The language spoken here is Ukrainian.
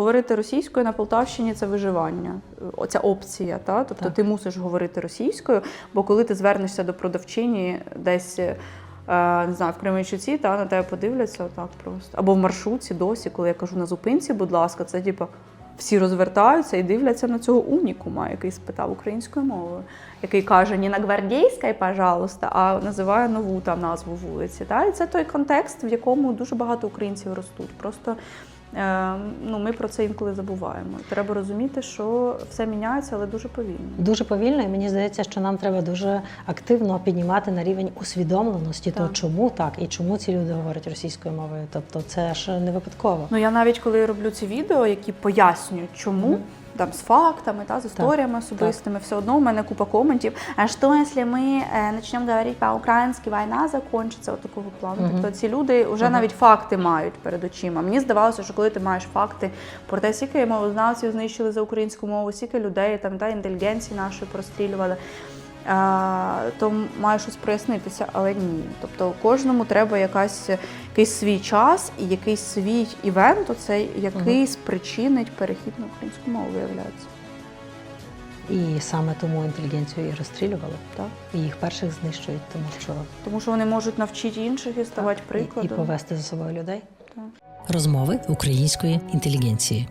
Говорити російською на Полтавщині це виживання, оця опція. Та? Тобто Так. ти мусиш говорити російською, бо коли ти звернешся до продавчині десь. е, Не знаю, в Кременчуці, та на тебе подивляться отак просто. Або в маршрутці досі, коли я кажу на зупинці, будь ласка, це типу всі розвертаються і дивляться на цього унікума, який спитав українською мовою, який каже не на гвардійській, пожалуйста, а називає нову там назву вулиці. Та? І це той контекст, в якому дуже багато українців ростуть. Просто е, ну, ми про це інколи забуваємо. Треба розуміти, що все міняється, але дуже повільно. Дуже повільно, і мені здається, що нам треба дуже активно піднімати на рівень усвідомленості, так. то чому так і чому ці люди говорять російською мовою. Тобто, це ж не випадково. Ну я навіть коли роблю ці відео, які пояснюють, чому. Мгм. Там з фактами, та, з історіями особистими, все одно у мене купа коментів. А що, якщо ми е, почнемо говорити по-українськи, війна закінчиться от такого плану. Мгм. Тобто ці люди вже Ага. навіть факти мають перед очима. Мені здавалося, що коли ти маєш факти про те, скільки мовознавців знищили за українську мову, скільки людей там та інтелігенції нашої прострілювали. То має щось прояснитися, але ні. Тобто кожному треба якась, якийсь свій час і якийсь свій івент, оцей, який спричинить перехід на українську мову, виявляється. І саме тому інтелігенцію і розстрілювали. Так. І їх перших знищують, тому що Тому що вони можуть навчити інших і ставати і, і повести за собою людей. Так. Розмови української інтелігенції.